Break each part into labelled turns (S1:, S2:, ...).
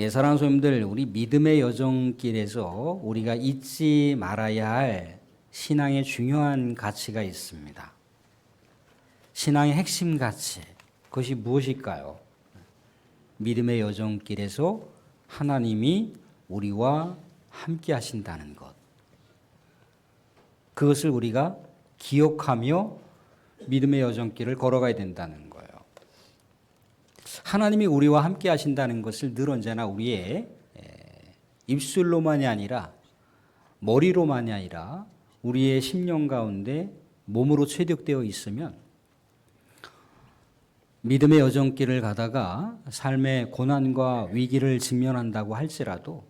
S1: 예, 사랑하는 소님들, 우리 믿음의 여정길에서 우리가 잊지 말아야 할 신앙의 중요한 가치가 있습니다. 신앙의 핵심 가치, 그것이 무엇일까요? 믿음의 여정길에서 하나님이 우리와 함께 하신다는 것. 그것을 우리가 기억하며 믿음의 여정길을 걸어가야 된다는 거예요. 하나님이 우리와 함께 하신다는 것을 늘 언제나 우리의 입술로만이 아니라 머리로만이 아니라 우리의 심령 가운데 몸으로 체득되어 있으면 믿음의 여정길을 가다가 삶의 고난과 위기를 직면한다고 할지라도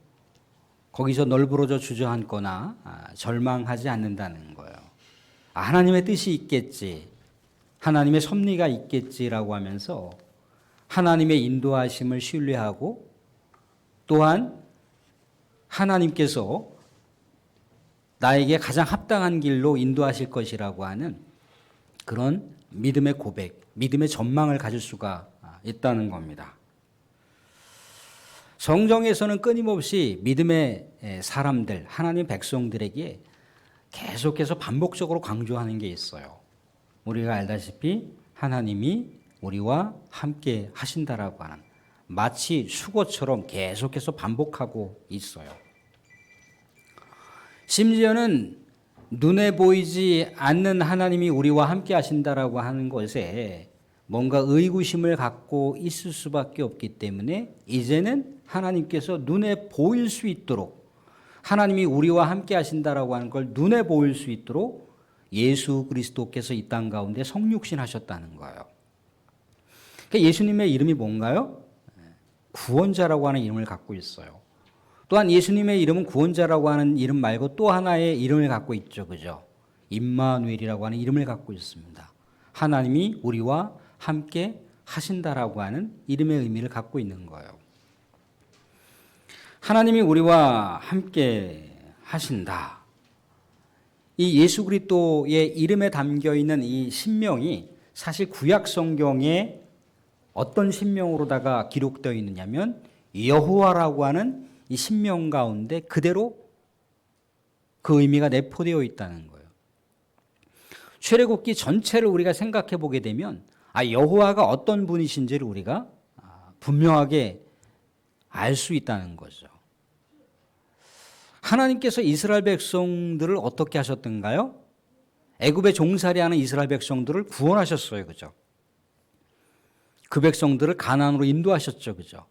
S1: 거기서 널브러져 주저앉거나 아, 절망하지 않는다는 거예요. 아, 하나님의 뜻이 있겠지. 하나님의 섭리가 있겠지라고 하면서 하나님의 인도하심을 신뢰하고 또한 하나님께서 나에게 가장 합당한 길로 인도하실 것이라고 하는 그런 믿음의 고백, 믿음의 전망을 가질 수가 있다는 겁니다. 성경에서는 끊임없이 믿음의 사람들, 하나님 백성들에게 계속해서 반복적으로 강조하는 게 있어요. 우리가 알다시피 하나님이 우리와 함께 하신다라고 하는 마치 수고처럼 계속해서 반복하고 있어요. 심지어는 눈에 보이지 않는 하나님이 우리와 함께 하신다라고 하는 것에 뭔가 의구심을 갖고 있을 수밖에 없기 때문에 이제는 하나님께서 눈에 보일 수 있도록 하나님이 우리와 함께 하신다라고 하는 걸 눈에 보일 수 있도록 예수 그리스도께서 이 땅 가운데 성육신 하셨다는 거예요. 그러니까 예수님의 이름이 뭔가요? 구원자라고 하는 이름을 갖고 있어요. 또한 예수님의 이름은 구원자라고 하는 이름 말고 또 하나의 이름을 갖고 있죠. 그죠? 임마누엘이라고 하는 이름을 갖고 있습니다. 하나님이 우리와 함께 하신다라고 하는 이름의 의미를 갖고 있는 거예요. 하나님이 우리와 함께 하신다. 이 예수 그리스도의 이름에 담겨 있는 이 신명이 사실 구약 성경에 어떤 신명으로다가 기록되어 있느냐면 여호와라고 하는 이 신명 가운데 그대로 그 의미가 내포되어 있다는 거예요. 출애굽기 전체를 우리가 생각해 보게 되면 아 여호와가 어떤 분이신지를 우리가 아, 분명하게 알 수 있다는 거죠. 하나님께서 이스라엘 백성들을 어떻게 하셨던가요? 애굽에 종살이하는 이스라엘 백성들을 구원하셨어요. 그죠? 그 백성들을 가나안으로 인도하셨죠. 그죠?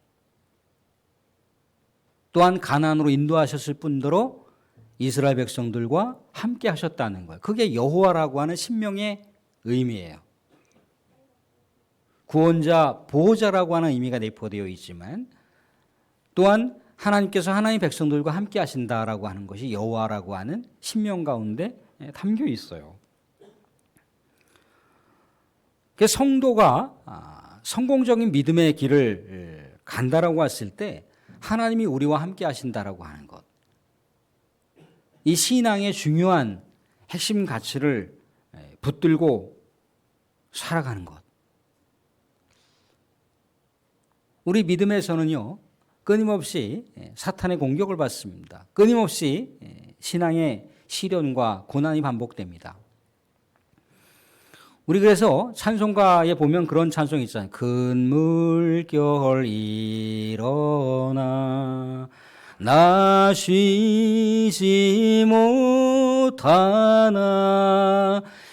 S1: 또한 가나안으로 인도하셨을 뿐더러 이스라엘 백성들과 함께 하셨다는 거예요. 그게 여호와라고 하는 신명의 의미예요. 구원자, 보호자라고 하는 의미가 내포되어 있지만 또한 하나님께서 하나님 백성들과 함께 하신다라고 하는 것이 여호와라고 하는 신명 가운데 담겨 있어요. 그 성도가 아, 성공적인 믿음의 길을 간다라고 했을 때 하나님이 우리와 함께 하신다라고 하는 것. 이 신앙의 중요한 핵심 가치를 붙들고 살아가는 것. 우리 믿음에서는요, 끊임없이 사탄의 공격을 받습니다. 끊임없이 신앙의 시련과 고난이 반복됩니다. 우리 그래서 찬송가에 보면 그런 찬송이 있잖아요. 큰 물결 일어나 나 쉬지 못하나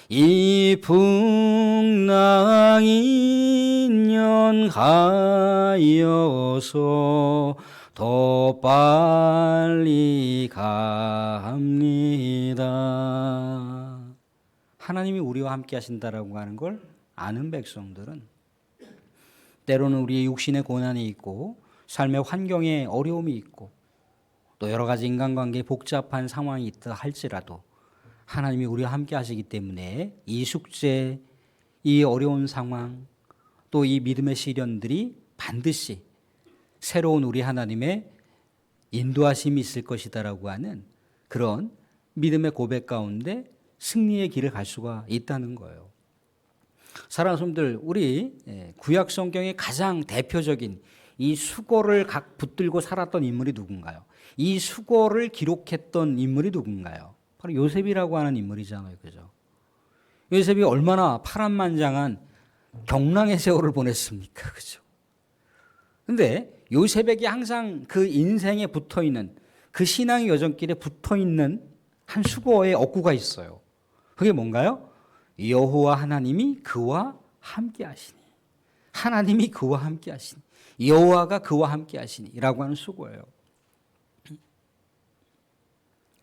S1: 이 풍랑이 년하여서 더 빨리 갑니다. 하나님이 우리와 함께 하신다라고 하는 걸 아는 백성들은 때로는 우리의 육신의 고난이 있고 삶의 환경에 어려움이 있고 또 여러 가지 인간관계에 복잡한 상황이 있다 할지라도 하나님이 우리와 함께 하시기 때문에 이 숙제, 이 어려운 상황, 또 이 믿음의 시련들이 반드시 새로운 우리 하나님의 인도하심이 있을 것이다라고 하는 그런 믿음의 고백 가운데 승리의 길을 갈 수가 있다는 거예요. 사랑하는 성들 우리 구약 성경의 가장 대표적인 이 수고를 각 붙들고 살았던 인물이 누군가요? 이 수고를 기록했던 인물이 누군가요? 바로 요셉이라고 하는 인물이잖아요. 그죠? 요셉이 얼마나 파란만장한 경랑의 세월을 보냈습니까? 그죠? 근데 요셉에게 항상 그 인생에 붙어 있는 그 신앙의 여정길에 붙어 있는 한 수고의 억구가 있어요. 그게 뭔가요? 여호와 하나님이 그와 함께 하시니. 하나님이 그와 함께 하시니. 여호와가 그와 함께 하시니라고 하는 수고예요.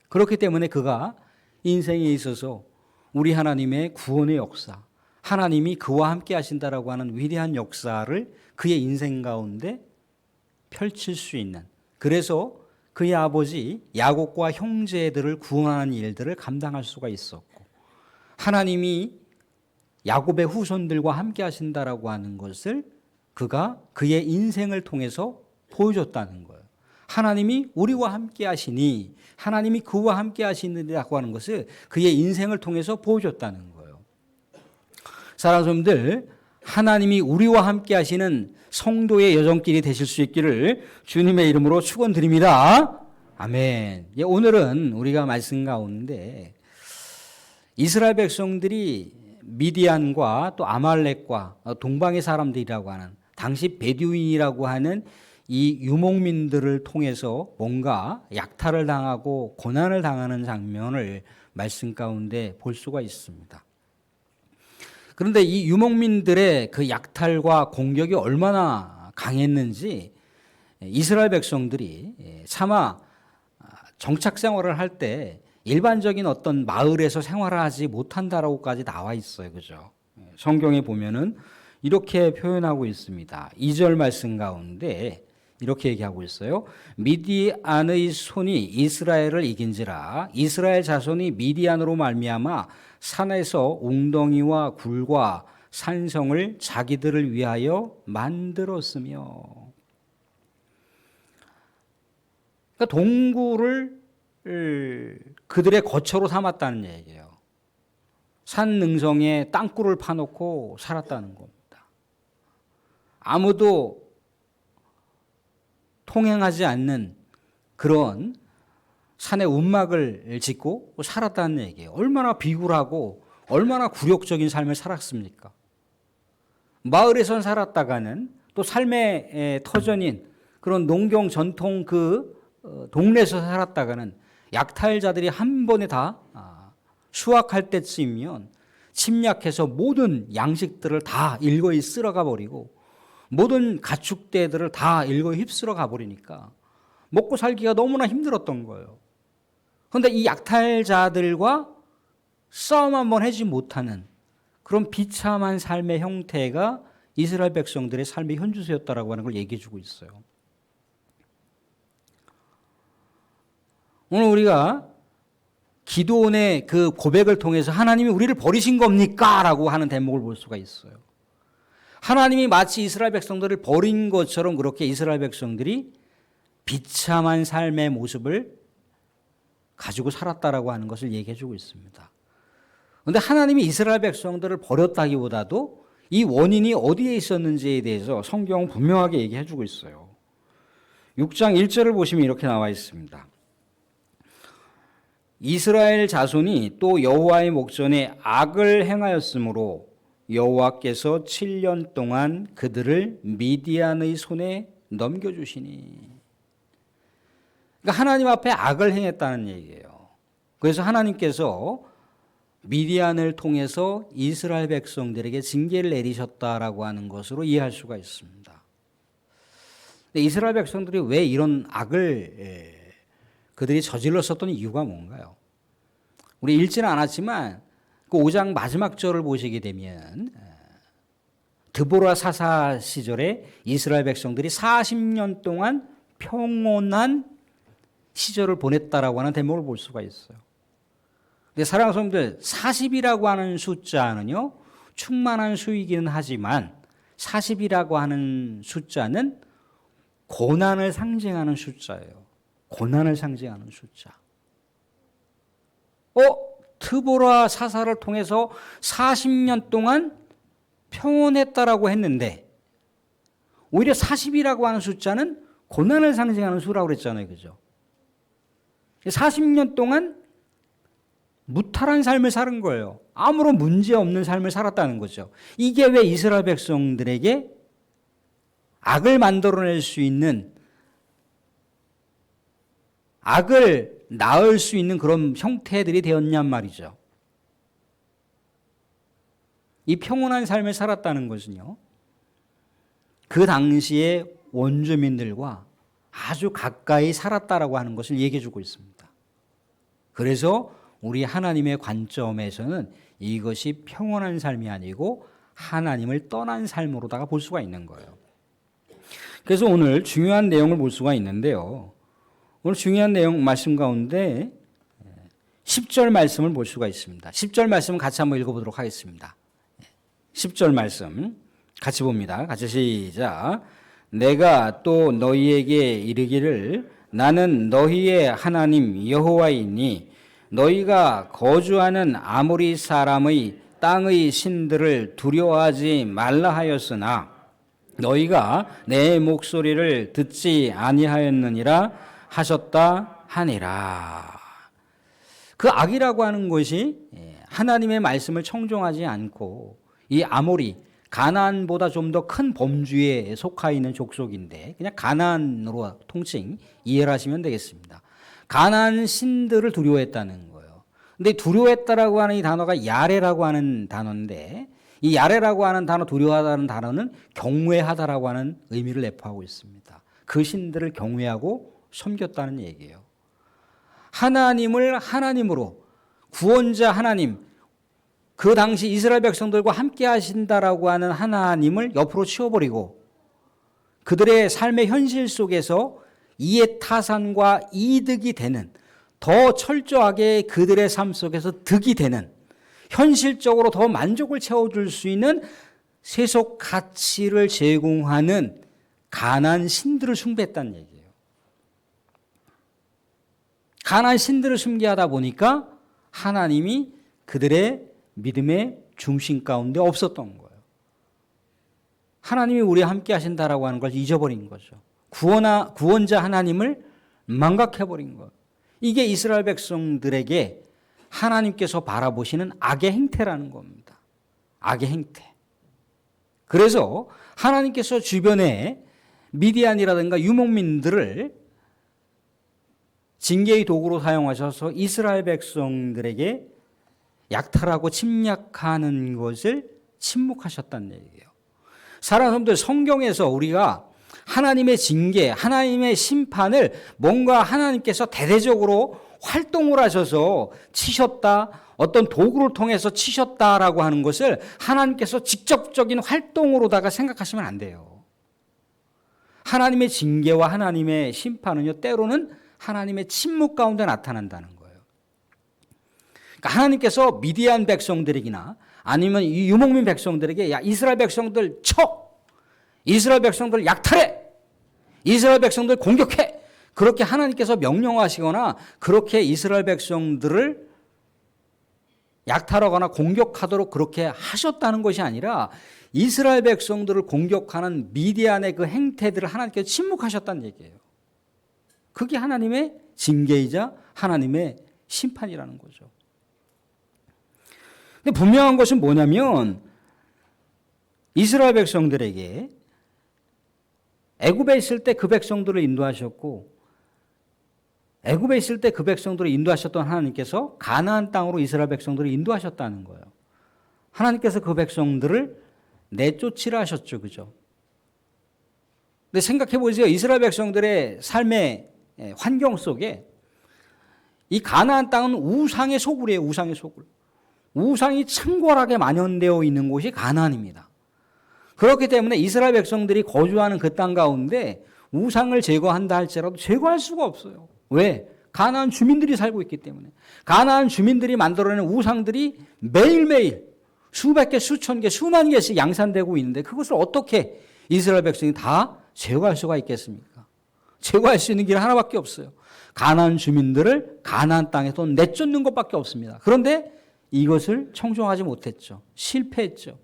S1: 그렇기 때문에 그가 인생에 있어서 우리 하나님의 구원의 역사, 하나님이 그와 함께 하신다라고 하는 위대한 역사를 그의 인생 가운데 펼칠 수 있는 그래서 그의 아버지 야곱과 형제들을 구원하는 일들을 감당할 수가 있었고 하나님이 야곱의 후손들과 함께 하신다라고 하는 것을 그가 그의 인생을 통해서 보여줬다는 거예요. 하나님이 우리와 함께 하시니 하나님이 그와 함께 하시느라고 하는 것을 그의 인생을 통해서 보여줬다는 거예요. 사랑하는 성도들, 하나님이 우리와 함께 하시는 성도의 여정길이 되실 수 있기를 주님의 이름으로 축원드립니다. 아멘. 예, 오늘은 우리가 말씀 가운데 이스라엘 백성들이 미디안과 또 아말렉과 동방의 사람들이라고 하는 당시 베두인이라고 하는 이 유목민들을 통해서 뭔가 약탈을 당하고 고난을 당하는 장면을 말씀 가운데 볼 수가 있습니다. 그런데 이 유목민들의 그 약탈과 공격이 얼마나 강했는지 이스라엘 백성들이 차마 정착 생활을 할 때 일반적인 어떤 마을에서 생활을 하지 못한다라고까지 나와 있어요. 그죠? 성경에 보면은 이렇게 표현하고 있습니다. 2절 말씀 가운데 이렇게 얘기하고 있어요. 미디안의 손이 이스라엘을 이긴지라 이스라엘 자손이 미디안으로 말미암아 산에서 웅덩이와 굴과 산성을 자기들을 위하여 만들었으며 그러니까 동굴을 그들의 거처로 삼았다는 얘기예요. 산 능성에 땅굴을 파놓고 살았다는 겁니다. 아무도 통행하지 않는 그런 산에 움막을 짓고 살았다는 얘기예요. 얼마나 비굴하고 얼마나 굴욕적인 삶을 살았습니까? 마을에선 살았다가는 또 삶의 터전인 그런 농경 전통 그 어, 동네에서 살았다가는 약탈자들이 한 번에 다 아, 수확할 때쯤이면 침략해서 모든 양식들을 다 일거이 쓸어가 버리고 모든 가축대들을 다 일거이 휩쓸어 가 버리니까 먹고 살기가 너무나 힘들었던 거예요. 그런데 이 약탈자들과 싸움 한번 하지 못하는 그런 비참한 삶의 형태가 이스라엘 백성들의 삶의 현주소였다라고 하는 걸 얘기해 주고 있어요. 오늘 우리가 기도원의 그 고백을 통해서 하나님이 우리를 버리신 겁니까? 라고 하는 대목을 볼 수가 있어요. 하나님이 마치 이스라엘 백성들을 버린 것처럼 그렇게 이스라엘 백성들이 비참한 삶의 모습을 가지고 살았다라고 하는 것을 얘기해 주고 있습니다. 그런데 하나님이 이스라엘 백성들을 버렸다기보다도 이 원인이 어디에 있었는지에 대해서 성경은 분명하게 얘기해 주고 있어요. 6장 1절을 보시면 이렇게 나와 있습니다. 이스라엘 자손이 또 여호와의 목전에 악을 행하였으므로 여호와께서 7년 동안 그들을 미디안의 손에 넘겨주시니 그러니까 하나님 앞에 악을 행했다는 얘기예요. 그래서 하나님께서 미디안을 통해서 이스라엘 백성들에게 징계를 내리셨다라고 하는 것으로 이해할 수가 있습니다. 이스라엘 백성들이 왜 이런 악을 그들이 저질렀었던 이유가 뭔가요? 우리 읽지는 않았지만 그 5장 마지막 절을 보시게 되면 드보라 사사 시절에 이스라엘 백성들이 40년 동안 평온한 시절을 보냈다라고 하는 대목을 볼 수가 있어요. 근데 사랑하는 성도들 40이라고 하는 숫자는요. 충만한 수이기는 하지만 40이라고 하는 숫자는 고난을 상징하는 숫자예요. 고난을 상징하는 숫자. 어, 트보라 사사를 통해서 40년 동안 평온했다라고 했는데 오히려 40이라고 하는 숫자는 고난을 상징하는 수라고 그랬잖아요. 그죠? 40년 동안 무탈한 삶을 사는 거예요. 아무런 문제 없는 삶을 살았다는 거죠. 이게 왜 이스라엘 백성들에게 악을 만들어낼 수 있는 악을 낳을 수 있는 그런 형태들이 되었냔 말이죠. 이 평온한 삶을 살았다는 것은요. 그 당시에 원주민들과 아주 가까이 살았다라고 하는 것을 얘기해 주고 있습니다. 그래서 우리 하나님의 관점에서는 이것이 평온한 삶이 아니고 하나님을 떠난 삶으로다가 볼 수가 있는 거예요. 그래서 오늘 중요한 내용을 볼 수가 있는데요. 오늘 중요한 내용 말씀 가운데 10절 말씀을 볼 수가 있습니다. 10절 말씀 같이 한번 읽어보도록 하겠습니다. 10절 말씀 같이 봅니다. 같이 시작. 내가 또 너희에게 이르기를 나는 너희의 하나님 여호와이니 너희가 거주하는 아모리 사람의 땅의 신들을 두려워하지 말라 하였으나 너희가 내 목소리를 듣지 아니하였느니라 하셨다 하니라. 그 악이라고 하는 것이 하나님의 말씀을 청종하지 않고 이 아모리 가나안보다 좀 더 큰 범주에 속하 있는 족속인데 그냥 가나안으로 통칭 이해를 하시면 되겠습니다. 가나안 신들을 두려워했다는 거예요. 근데 두려워했다라고 하는 이 단어가 야레라고 하는 단어인데 이 야레라고 하는 단어 두려워하다는 단어는 경외하다라고 하는 의미를 내포하고 있습니다. 그 신들을 경외하고 섬겼다는 얘기예요. 하나님을 하나님으로 구원자 하나님 그 당시 이스라엘 백성들과 함께 하신다라고 하는 하나님을 옆으로 치워버리고 그들의 삶의 현실 속에서 이해 타산과 이득이 되는 더 철저하게 그들의 삶 속에서 득이 되는 현실적으로 더 만족을 채워줄 수 있는 세속 가치를 제공하는 가난 신들을 숭배했다는 얘기예요. 가난 신들을 숭배하다 보니까 하나님이 그들의 믿음의 중심 가운데 없었던 거예요. 하나님이 우리와 함께 하신다라고 하는 걸 잊어버린 거죠. 구원하, 구원자 하나님을 망각해버린 것. 이게 이스라엘 백성들에게 하나님께서 바라보시는 악의 행태라는 겁니다. 악의 행태. 그래서 하나님께서 주변에 미디안이라든가 유목민들을 징계의 도구로 사용하셔서 이스라엘 백성들에게 약탈하고 침략하는 것을 침묵하셨다는 얘기예요. 사람들 성경에서 우리가 하나님의 징계, 하나님의 심판을 뭔가 하나님께서 대대적으로 활동을 하셔서 치셨다, 어떤 도구를 통해서 치셨다라고 하는 것을 하나님께서 직접적인 활동으로다가 생각하시면 안 돼요. 하나님의 징계와 하나님의 심판은요, 때로는 하나님의 침묵 가운데 나타난다는 거예요. 그러니까 하나님께서 미디안 백성들에게나 아니면 이 유목민 백성들에게 야, 이스라엘 백성들 쳐! 이스라엘 백성들 약탈해! 이스라엘 백성들 공격해! 그렇게 하나님께서 명령하시거나 그렇게 이스라엘 백성들을 약탈하거나 공격하도록 그렇게 하셨다는 것이 아니라 이스라엘 백성들을 공격하는 미디안의 그 행태들을 하나님께서 침묵하셨다는 얘기예요. 그게 하나님의 징계이자 하나님의 심판이라는 거죠. 근데 분명한 것은 뭐냐면 이스라엘 백성들에게 애굽에 있을 때 그 백성들을 인도하셨고 애굽에 있을 때 그 백성들을 인도하셨던 하나님께서 가나안 땅으로 이스라엘 백성들을 인도하셨다는 거예요. 하나님께서 그 백성들을 내쫓으라 하셨죠. 그죠? 근데 생각해 보세요. 이스라엘 백성들의 삶의 환경 속에 이 가나안 땅은 우상의 소굴이에요. 우상의 소굴. 우상이 창궐하게 만연되어 있는 곳이 가나안입니다. 그렇기 때문에 이스라엘 백성들이 거주하는 그 땅 가운데 우상을 제거한다 할지라도 제거할 수가 없어요. 왜? 가나안 주민들이 살고 있기 때문에. 가나안 주민들이 만들어낸 우상들이 매일매일 수백 개, 수천 개, 수만 개씩 양산되고 있는데 그것을 어떻게 이스라엘 백성이 다 제거할 수가 있겠습니까? 제거할 수 있는 길 하나밖에 없어요. 가나안 주민들을 가나안 땅에서 내쫓는 것밖에 없습니다. 그런데 이것을 청종하지 못했죠. 실패했죠.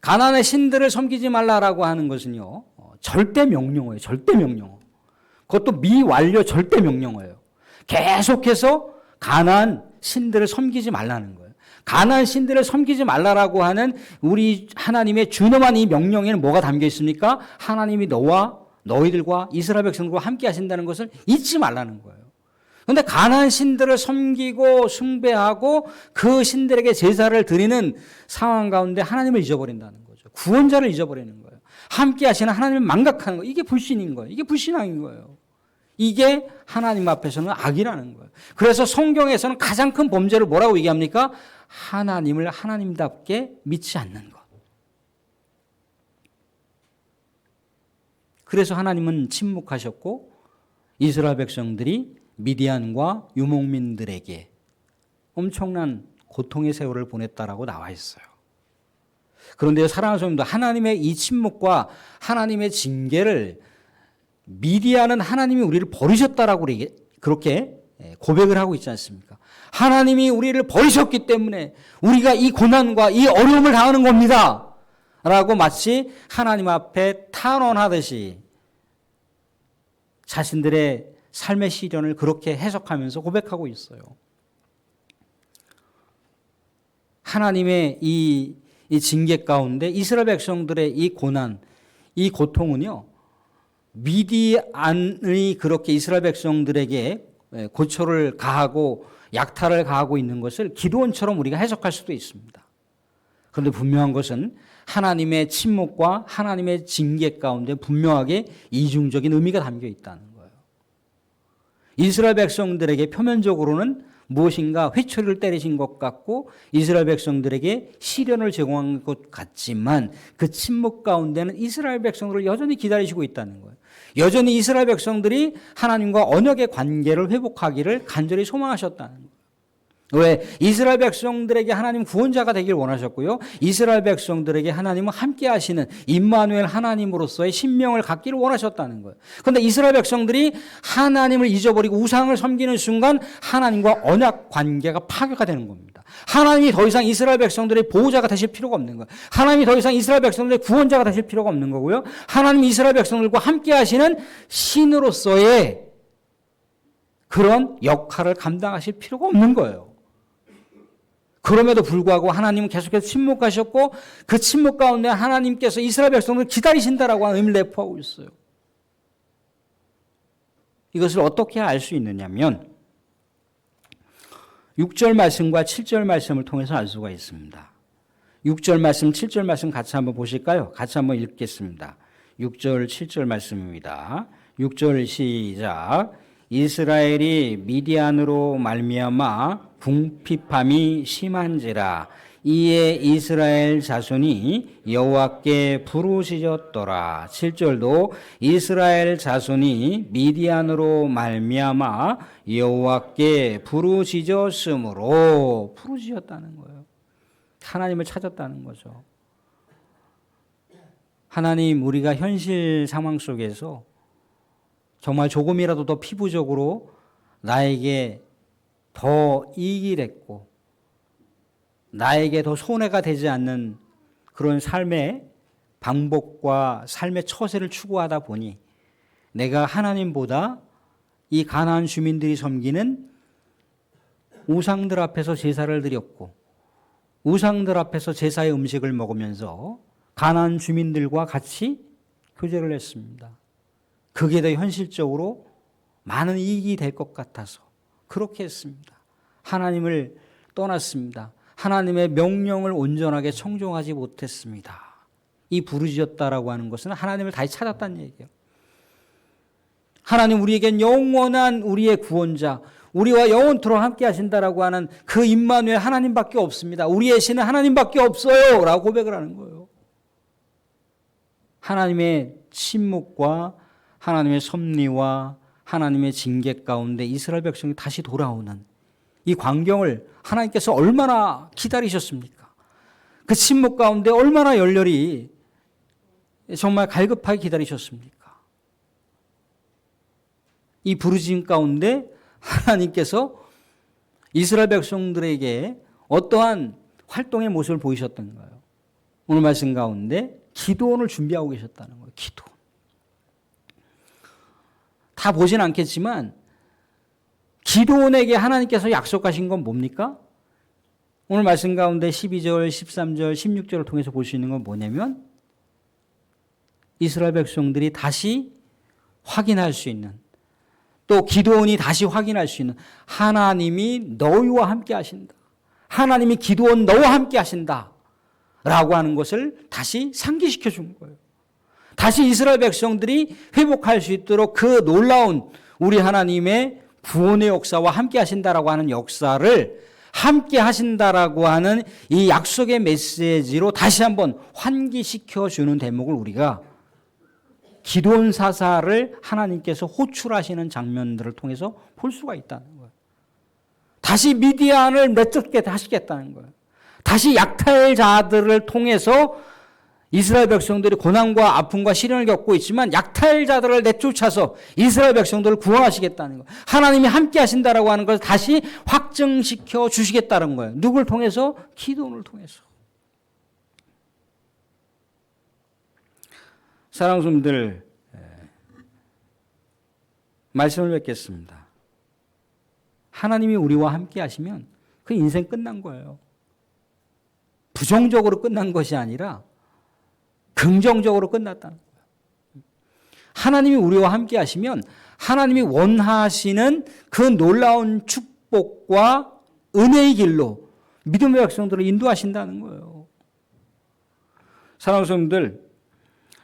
S1: 가나안의 신들을 섬기지 말라라고 하는 것은요. 어, 절대 명령어예요. 절대 명령어. 그것도 미완료 절대 명령어예요. 계속해서 가나안 신들을 섬기지 말라는 거예요. 가나안 신들을 섬기지 말라라고 하는 우리 하나님의 준엄한 이 명령에는 뭐가 담겨 있습니까? 하나님이 너와 너희들과 이스라엘 백성들과 함께 하신다는 것을 잊지 말라는 거예요. 그런데 가나안 신들을 섬기고 숭배하고 그 신들에게 제사를 드리는 상황 가운데 하나님을 잊어버린다는 거죠. 구원자를 잊어버리는 거예요. 함께 하시는 하나님을 망각하는 거예요. 이게 불신인 거예요. 이게 불신앙인 거예요. 이게 하나님 앞에서는 악이라는 거예요. 그래서 성경에서는 가장 큰 범죄를 뭐라고 얘기합니까? 하나님을 하나님답게 믿지 않는 것. 그래서 하나님은 침묵하셨고 이스라엘 백성들이 미디안과 유목민들에게 엄청난 고통의 세월을 보냈다라고 나와 있어요. 그런데 사랑하는 성도들 하나님의 이 침묵과 하나님의 징계를 미디안은 하나님이 우리를 버리셨다라고 그렇게 고백을 하고 있지 않습니까? 하나님이 우리를 버리셨기 때문에 우리가 이 고난과 이 어려움을 당하는 겁니다. 라고 마치 하나님 앞에 탄원하듯이 자신들의 삶의 시련을 그렇게 해석하면서 고백하고 있어요. 하나님의 이, 이 징계 가운데 이스라엘 백성들의 이 고난, 이 고통은요, 미디안의 그렇게 이스라엘 백성들에게 고초를 가하고 약탈을 가하고 있는 것을 기도원처럼 우리가 해석할 수도 있습니다. 그런데 분명한 것은 하나님의 침묵과 하나님의 징계 가운데 분명하게 이중적인 의미가 담겨 있다는 거예요. 이스라엘 백성들에게 표면적으로는 무엇인가 회초리를 때리신 것 같고 이스라엘 백성들에게 시련을 제공한 것 같지만 그 침묵 가운데는 이스라엘 백성들을 여전히 기다리시고 있다는 거예요. 여전히 이스라엘 백성들이 하나님과 언약의 관계를 회복하기를 간절히 소망하셨다는 거예요. 왜? 이스라엘 백성들에게 하나님 구원자가 되길 원하셨고요. 이스라엘 백성들에게 하나님은 함께 하시는 임마누엘 하나님으로서의 신명을 갖기를 원하셨다는 거예요. 그런데 이스라엘 백성들이 하나님을 잊어버리고 우상을 섬기는 순간 하나님과 언약 관계가 파괴가 되는 겁니다. 하나님이 더 이상 이스라엘 백성들의 보호자가 되실 필요가 없는 거예요. 하나님이 더 이상 이스라엘 백성들의 구원자가 되실 필요가 없는 거고요. 하나님 이스라엘 백성들과 함께 하시는 신으로서의 그런 역할을 감당하실 필요가 없는 거예요. 그럼에도 불구하고 하나님은 계속해서 침묵하셨고 그 침묵 가운데 하나님께서 이스라엘 백성을 기다리신다라고 하는 의미를 내포하고 있어요. 이것을 어떻게 알 수 있느냐면 6절 말씀과 7절 말씀을 통해서 알 수가 있습니다. 6절 말씀, 7절 말씀 같이 한번 보실까요? 같이 한번 읽겠습니다. 6절, 7절 말씀입니다. 6절 시작. 이스라엘이 미디안으로 말미암아 궁핍함이 심한지라 이에 이스라엘 자손이 여호와께 부르짖었더라. 7절도 이스라엘 자손이 미디안으로 말미암아 여호와께 부르짖었으므로 부르짖었다는 거예요. 하나님을 찾았다는 거죠. 하나님 우리가 현실 상황 속에서 정말 조금이라도 더 피부적으로 나에게 더 이익이 됐고 나에게 더 손해가 되지 않는 그런 삶의 방법과 삶의 처세를 추구하다 보니 내가 하나님보다 이 가나안 주민들이 섬기는 우상들 앞에서 제사를 드렸고 우상들 앞에서 제사의 음식을 먹으면서 가나안 주민들과 같이 교제를 했습니다. 그게 더 현실적으로 많은 이익이 될 것 같아서 그렇게 했습니다. 하나님을 떠났습니다. 하나님의 명령을 온전하게 청종하지 못했습니다. 이 부르짖었다라고 하는 것은 하나님을 다시 찾았다는 얘기예요. 하나님 우리에겐 영원한 우리의 구원자, 우리와 영원토록 함께 하신다라고 하는 그 임마누엘 하나님밖에 없습니다. 우리의 신은 하나님밖에 없어요라고 고백을 하는 거예요. 하나님의 침묵과 하나님의 섭리와 하나님의 징계 가운데 이스라엘 백성이 다시 돌아오는 이 광경을 하나님께서 얼마나 기다리셨습니까? 그 침묵 가운데 얼마나 열렬히 정말 갈급하게 기다리셨습니까? 이 부르짖음 가운데 하나님께서 이스라엘 백성들에게 어떠한 활동의 모습을 보이셨던가요? 오늘 말씀 가운데 기도원을 준비하고 계셨다는 거예요. 기도원. 다 보진 않겠지만 기도원에게 하나님께서 약속하신 건 뭡니까? 오늘 말씀 가운데 12절, 13절, 16절을 통해서 볼 수 있는 건 뭐냐면 이스라엘 백성들이 다시 확인할 수 있는 또 기도원이 다시 확인할 수 있는 하나님이 너희와 함께 하신다. 하나님이 기도원 너와 함께 하신다. 라고 하는 것을 다시 상기시켜 준 거예요. 다시 이스라엘 백성들이 회복할 수 있도록 그 놀라운 우리 하나님의 구원의 역사와 함께 하신다라고 하는 역사를 함께 하신다라고 하는 이 약속의 메시지로 다시 한번 환기시켜 주는 대목을 우리가 기도원 사사를 하나님께서 호출하시는 장면들을 통해서 볼 수가 있다는 거예요. 다시 미디안을 내쫓게 하시겠다는 거예요. 다시 약탈자들을 통해서 이스라엘 백성들이 고난과 아픔과 시련을 겪고 있지만 약탈자들을 내쫓아서 이스라엘 백성들을 구원하시겠다는 거예요. 하나님이 함께 하신다라고 하는 것을 다시 확증시켜 주시겠다는 거예요. 누굴 통해서? 기도원을 통해서. 사랑하는 성도들 말씀을 뵙겠습니다. 하나님이 우리와 함께 하시면 그 인생 끝난 거예요. 부정적으로 끝난 것이 아니라 긍정적으로 끝났다는 거예요. 하나님이 우리와 함께 하시면 하나님이 원하시는 그 놀라운 축복과 은혜의 길로 믿음의 백성들을 인도하신다는 거예요. 사랑하는 성도들,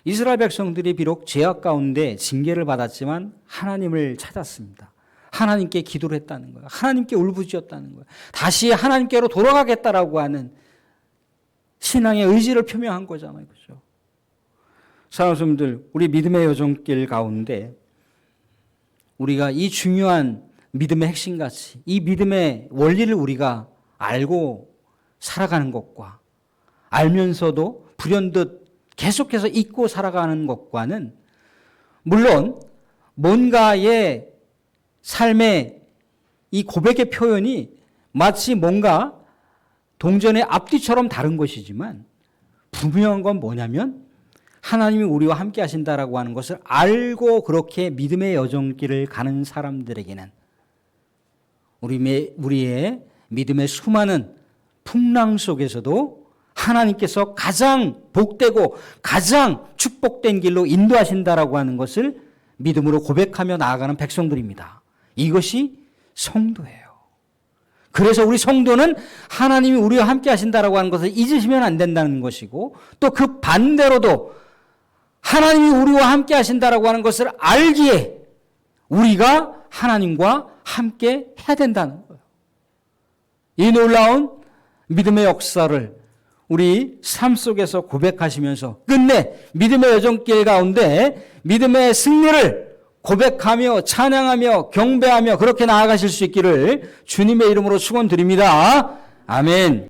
S1: 이스라엘 백성들이 비록 죄악 가운데 징계를 받았지만 하나님을 찾았습니다. 하나님께 기도를 했다는 거예요. 하나님께 울부짖었다는 거예요. 다시 하나님께로 돌아가겠다라고 하는 신앙의 의지를 표명한 거잖아요. 그죠? 성도들, 우리 믿음의 여정길 가운데 우리가 이 중요한 믿음의 핵심 가치, 이 믿음의 원리를 우리가 알고 살아가는 것과 알면서도 불현듯 계속해서 잊고 살아가는 것과는 물론 뭔가의 삶의 이 고백의 표현이 마치 뭔가 동전의 앞뒤처럼 다른 것이지만 분명한 건 뭐냐면 하나님이 우리와 함께 하신다라고 하는 것을 알고 그렇게 믿음의 여정길을 가는 사람들에게는 우리 우리의 믿음의 수많은 풍랑 속에서도 하나님께서 가장 복되고 가장 축복된 길로 인도하신다라고 하는 것을 믿음으로 고백하며 나아가는 백성들입니다. 이것이 성도예요. 그래서 우리 성도는 하나님이 우리와 함께 하신다라고 하는 것을 잊으시면 안 된다는 것이고 또 그 반대로도 하나님이 우리와 함께 하신다라고 하는 것을 알기에 우리가 하나님과 함께 해야 된다는 거예요. 이 놀라운 믿음의 역사를 우리 삶 속에서 고백하시면서 끝내 믿음의 여정길 가운데 믿음의 승리를 고백하며 찬양하며 경배하며 그렇게 나아가실 수 있기를 주님의 이름으로 축원드립니다. 아멘.